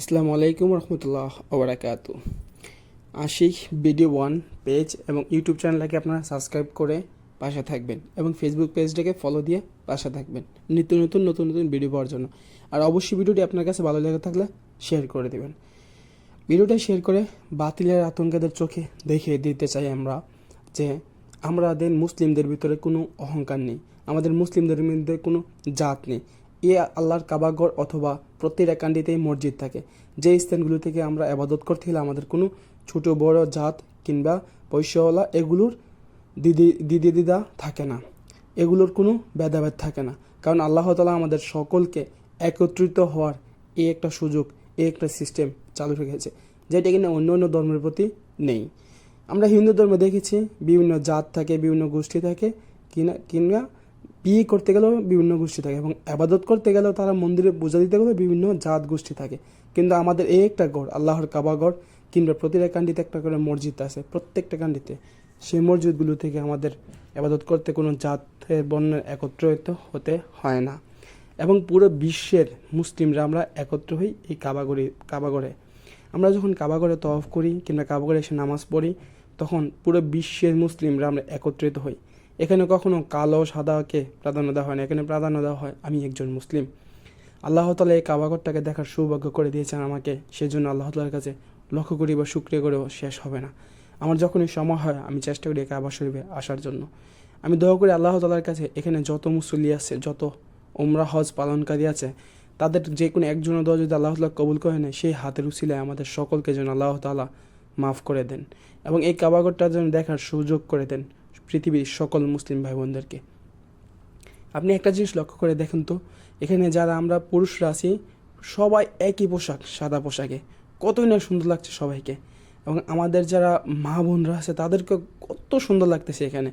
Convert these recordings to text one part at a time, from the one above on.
আসসালামু আলাইকুম রহমতুল্লাহ ওবরাকাত। আশিক ভিডিও ওয়ান পেজ এবং ইউটিউব চ্যানেলটাকে আপনারা সাবস্ক্রাইব করে পাশে থাকবেন এবং ফেসবুক পেজটাকে ফলো দিয়ে পাশে থাকবেন নিত্য নতুন নতুন নতুন ভিডিও পাওয়ার জন্য। আর অবশ্যই ভিডিওটি আপনার কাছে ভালো লেগে থাকলে শেয়ার করে দেবেন। ভিডিওটা শেয়ার করে বাতিলের আতঙ্কদের চোখে দেখিয়ে দিতে চাই আমরা যে আমাদের মুসলিমদের ভিতরে কোনো অহংকার নেই। আমাদের মুসলিমদের মধ্যে কোনো জাত নেই। এ আল্লাহর কাবাগর অথবা প্রতিটা কান্ডিতেই মসজিদ থাকে। যে স্থানগুলো থেকে আমরা আবাদত করতে গেলে আমাদের কোনো ছোট, বড় জাত কিংবা পয়সাওয়ালা এগুলোর দিদি দিদি, দিদা থাকে না। এগুলোর কোনো ভেদাভেদ থাকে না। কারণ আল্লাহ তালা আমাদের সকলকে একত্রিত হওয়ার এই একটা সুযোগ এই একটা সিস্টেম চালু রেখেছে, যেটা কিনা অন্য অন্য ধর্মের প্রতি নেই। আমরা হিন্দু ধর্মে দেখেছি, বিভিন্ন জাত থাকে, বিভিন্ন গোষ্ঠী থাকে, কিনা, কিংবা বিয়ে করতে গেলেও বিভিন্ন গোষ্ঠী থাকে এবং আবাদত করতে গেলেও তারা মন্দিরে পূজা দিতে গেলেও বিভিন্ন জাত গোষ্ঠী থাকে। কিন্তু আমাদের এই একটা গড়, আল্লাহর কাবাগড় কিংবা প্রতিটা কান্ডিতে একটা করে মসজিদ আছে, প্রত্যেকটা কান্ডিতে। সেই মসজিদগুলো থেকে আমাদের আবাদত করতে কোনো জাতের বর্ণের একত্রিত হতে হয় না। এবং পুরো বিশ্বের মুসলিমরা আমরা একত্র হই এই কাবাগড়ে কাবাগড়ে আমরা যখন কাবাগড়ে তফ করি কিংবা কাবাগড়ে এসে নামাজ পড়ি, তখন পুরো বিশ্বের মুসলিমরা আমরা একত্রিত হই। এখানে কখনো কালো, সাদাকে প্রাধান্য দেওয়া হয় না। এখানে প্রাধান্য দেওয়া হয়, আমি একজন মুসলিম। আল্লাহ তালা এই কাবাগরটাকে দেখার সৌভাগ্য করে দিয়েছেন আমাকে। সেজন্য আল্লাহ তালার কাছে লক্ষ্য করি বা শুক্রিয়া করেও শেষ হবে না। আমার যখনই সময় হয়, আমি চেষ্টা করি কাবা শরীফে আসার জন্য। আমি দোয়া করি আল্লাহ তালার কাছে, এখানে যত মুসল্লি আছে, যত ওমরা হজ পালনকারী আছে, তাদের যে কোনো একজনের দোয়া যদি আল্লাহ তালা কবুল করে নেয়, সেই হাতের উসিলায় আমাদের সকলকে যেন আল্লাহ তালা মাফ করে দেন এবং এই কাবাগরটা যেন দেখার সুযোগ করে দেন। পৃথিবীর সকল মুসলিম ভাই বোনদেরকে আপনি একটা জিনিস লক্ষ্য করে দেখেন তো, এখানে যারা আমরা পুরুষরা আছি, সবাই একই পোশাক, সাদা পোশাকে। কতই না সুন্দর লাগছে সবাইকে। এবং আমাদের যারা মা বোনরা আছে, তাদেরকে কত সুন্দর লাগতেছে এখানে।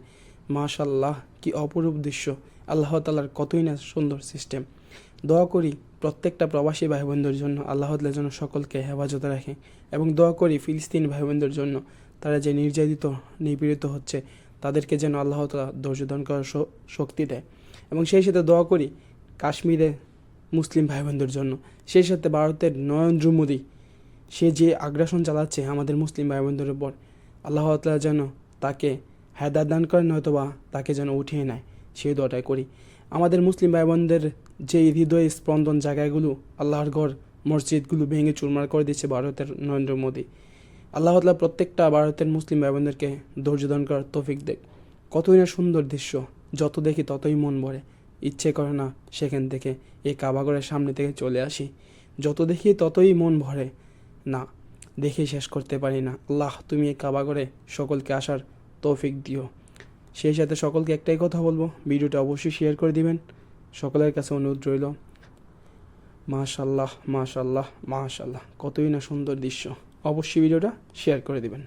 মাশাল্লাহ কি অপরূপ দৃশ্য। আল্লাহ তালার কতই না সুন্দর সিস্টেম। দোয়া করি প্রত্যেকটা প্রবাসী ভাই বোনদের জন্য, আল্লাহ তালার জন্য সকলকে হেফাজতে রাখে। এবং দোয়া করি ফিলিস্তিন ভাই বোনদের জন্য, তারা যে নির্যাতিত, নিপীড়িত হচ্ছে তাদেরকে যেন আল্লাহ তালা ধৈর্য ধারণ করার শক্তি দেয়। এবং সেই সাথে দোয়া করি কাশ্মীরে মুসলিম ভাই বোনদের জন্য। সেই সাথে ভারতের নরেন্দ্র মোদী সে যে আগ্রাসন চালাচ্ছে আমাদের মুসলিম ভাই বোনদের উপর, আল্লাহ তালা যেন তাকে হেদায়ত দান করেন, নয়তোবা তাকে যেন উঠিয়ে নেয়। সেই দোয়াটাই করি। আমাদের মুসলিম ভাই বোনদের যে হৃদয় স্পন্দন জায়গাগুলো, আল্লাহর ঘর মসজিদগুলো ভেঙে চুরমার করে দিচ্ছে ভারতের নরেন্দ্র মোদী আল্লাহ তালা প্রত্যেকটা ভারতের মুসলিম ভাই বোনদেরকে ধৈর্য ধারণ করার তৌফিক দেখ কতই না সুন্দর দৃশ্য, যত দেখি ততই মন ভরে। ইচ্ছে করে না সেখান থেকে, এই কাবাগরের সামনে থেকে চলে আসি। যত দেখি ততই মন ভরে। না, দেখে শেষ করতে পারি না। আল্লাহ, তুমি এই কাবাগরে সকলকে আসার তৌফিক দিও। সেই সাথে সকলকে একটাই কথা বলব, ভিডিওটা অবশ্যই শেয়ার করে দিবেন। সকলের কাছে অনুরোধ রইল মাশাল্লাহ মাশাল্লাহ মাশাল্লাহ কতই না সুন্দর দৃশ্য। অবশ্যই ভিডিওটা শেয়ার করে দিবেন।